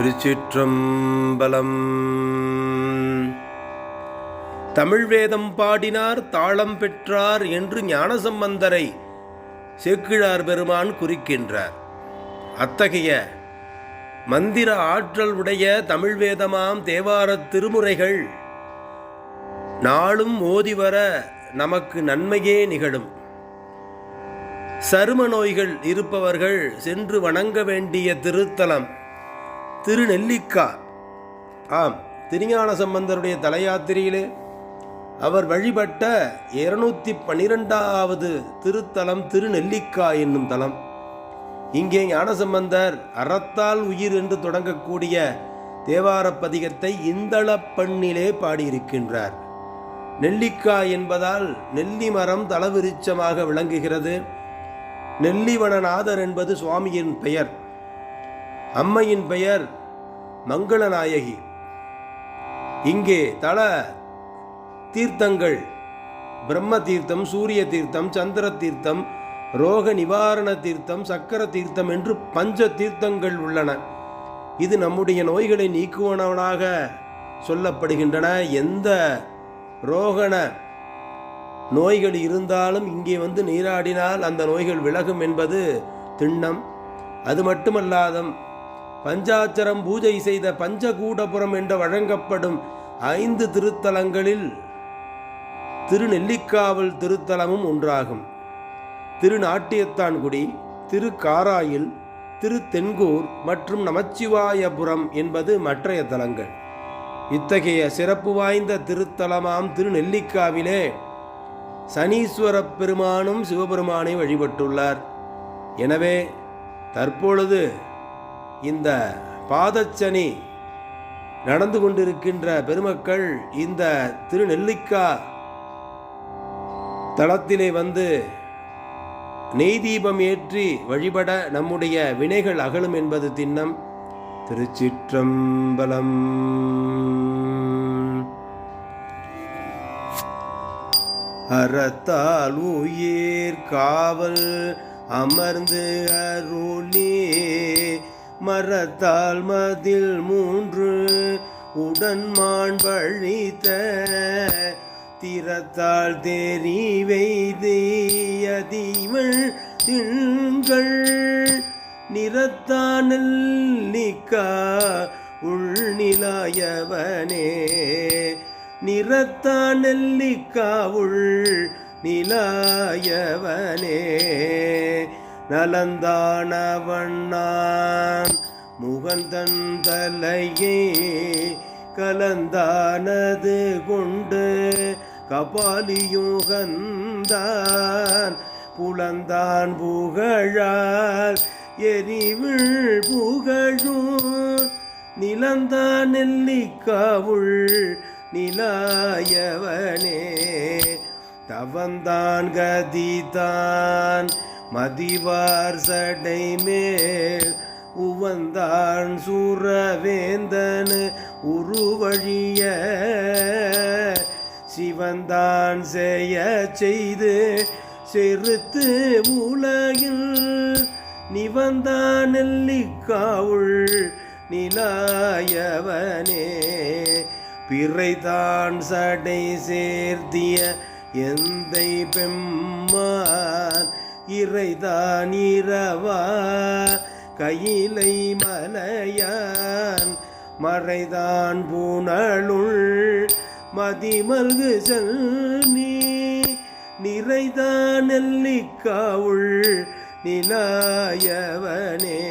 திருச்சிற்றம்பலம். தமிழ் வேதம் பாடினார் தாளம் பெற்றார் என்று ஞானசம்பந்தரை சேக்கிழார் பெருமான் குறிக்கின்றார். அத்தகைய மந்திர ஆற்றல் உடைய தமிழ் வேதமாம் தேவாரத் திருமுறைகள் நாளும் ஓதி வர நமக்கு நன்மையே நிகழும். சரும நோய்கள் இருப்பவர்கள் சென்று வணங்க வேண்டிய திருத்தலம். திருநெல்லிக்கார். ஆம் திருஞான சம்பந்தருடைய தலையாத்திரையிலே அவர் வழிபட்ட இருநூத்தி பன்னிரெண்டாவது திருத்தலம் திருநெல்லிக்கா என்னும் தலம். இங்கே ஞானசம்பந்தர் அறத்தால் உயிர் என்று தொடங்கக்கூடிய தேவாரப் பதிகத்தை இந்தளப் பண்ணிலே பாடியிருக்கின்றார். நெல்லிக்கா என்பதால் நெல்லி மரம் தளவிருச்சமாக விளங்குகிறது. நெல்லிவனநாதர் என்பது சுவாமியின் பெயர். அம்மையின் பெயர் மங்களநாயகி. இங்கே தல தீர்த்தங்கள் பிரம்ம தீர்த்தம் சூரிய தீர்த்தம் சந்திர தீர்த்தம் ரோக நிவாரண தீர்த்தம் சக்கர தீர்த்தம் என்று பஞ்ச தீர்த்தங்கள் உள்ளன. இது நம்முடைய நோய்களை நீக்குவனவனாக சொல்லப்படுகின்றன. எந்த ரோகண நோய்கள் இருந்தாலும் இங்கே வந்து நீராடினால் அந்த நோய்கள் விலகும் என்பது திண்ணம். அது மட்டுமல்லாதம் பஞ்சாச்சரம் பூஜை செய்த பஞ்சகூடபுரம் என்று வழங்கப்படும் ஐந்து திருத்தலங்களில் திருநெல்லிக்காவல் திருத்தலமும் ஒன்றாகும். திருநாட்டியத்தான்குடி திருக்காராயில் திருத்தென்கூர் மற்றும் நமச்சிவாயபுரம் என்பது மற்றைய தலங்கள். இத்தகைய சிறப்பு வாய்ந்த திருத்தலமாம் திருநெல்லிக்காவிலே சனீஸ்வரப் பெருமானும் சிவபெருமானை வழிபட்டுள்ளார். எனவே தற்பொழுது இந்த பாதச்சனி நடந்து கொண்டிருக்கின்ற பெருமக்கள் இந்த திருநெல்லிக்கா தளத்திலே வந்து நெய் தீபம் ஏற்றி வழிபட நம்முடைய வினைகள் அகலும் என்பது திண்ணம். திருச்சிற்றம்பலம். அறத்தால் உயிர் காவல் அமர்ந்து அருளே. மரத்தால் மதில் மூன்று உடன் மாண்பழித்த திறத்தால் தேறி வெய்தியதிவள் திங்கள் நிறத்தானல்லிக்கா உள்நிலாயவனே. நிறத்தானல்லிக்காவுள் நிலாயவனே நலந்தானவண்ணான். முகந்தன் தலையே கலந்தானது கொண்டு கபாலியுகந்தான். புலந்தான் புகழால் எரிவிழ் புகழும். நிலந்தான் நெல்லிக்காவுள் நிலாயவனே. தவந்தான் கதிதான். மதிவார் சடை மேல் உவந்தான் சூரவேந்தன் உருவழிய சிவந்தான் செய்ய செய்து செருத்து உலகில் நிவந்தான் நெல்லிக்காவுள் நிலாயவனே. பிறைதான் சடை சேர்த்திய எந்தை பெம்மான் இறைதான் இரவா கையிலை மலையான் மறைதான் பூணலுள் மதிமல்கு செல்நீ நிறைதான் நெல்லிக்காவுள் நிலாயவனே.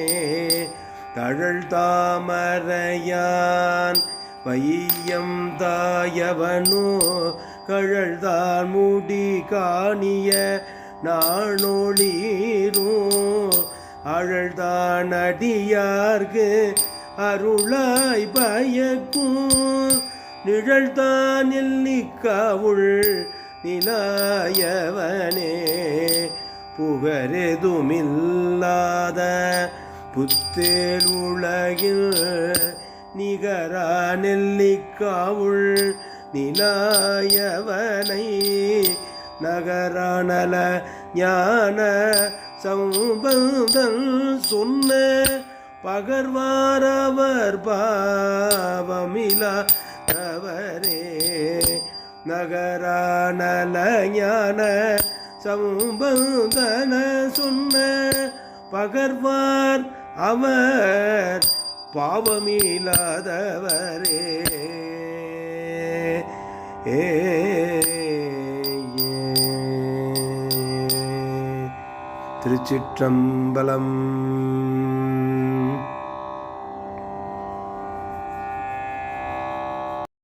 தழல் தாமரையான் வையம் தாயவனோ கழல்தான் முடி காணிய நாணொளீரோ அழல்தான் அடியார்கு அருளாய் பயக்கும். நிழல்தான் நெல்லிக்காவுள் நிலாயவனே. புகரெதுமில்லாத புத்தேல் உலகில் நிகரா நெல்லிக்காவுள் நிலாயவனை. நகரானல ஞான சம்பந்தம் சொன்ன பகர்வாரவர் பாவமிலா தவரே நகரானல ஞான சம்பந்தன சொன்ன பகர்வார் அவர் பாவமில்லாதவரே. ஏ திருச்சிற்றம்பலம்.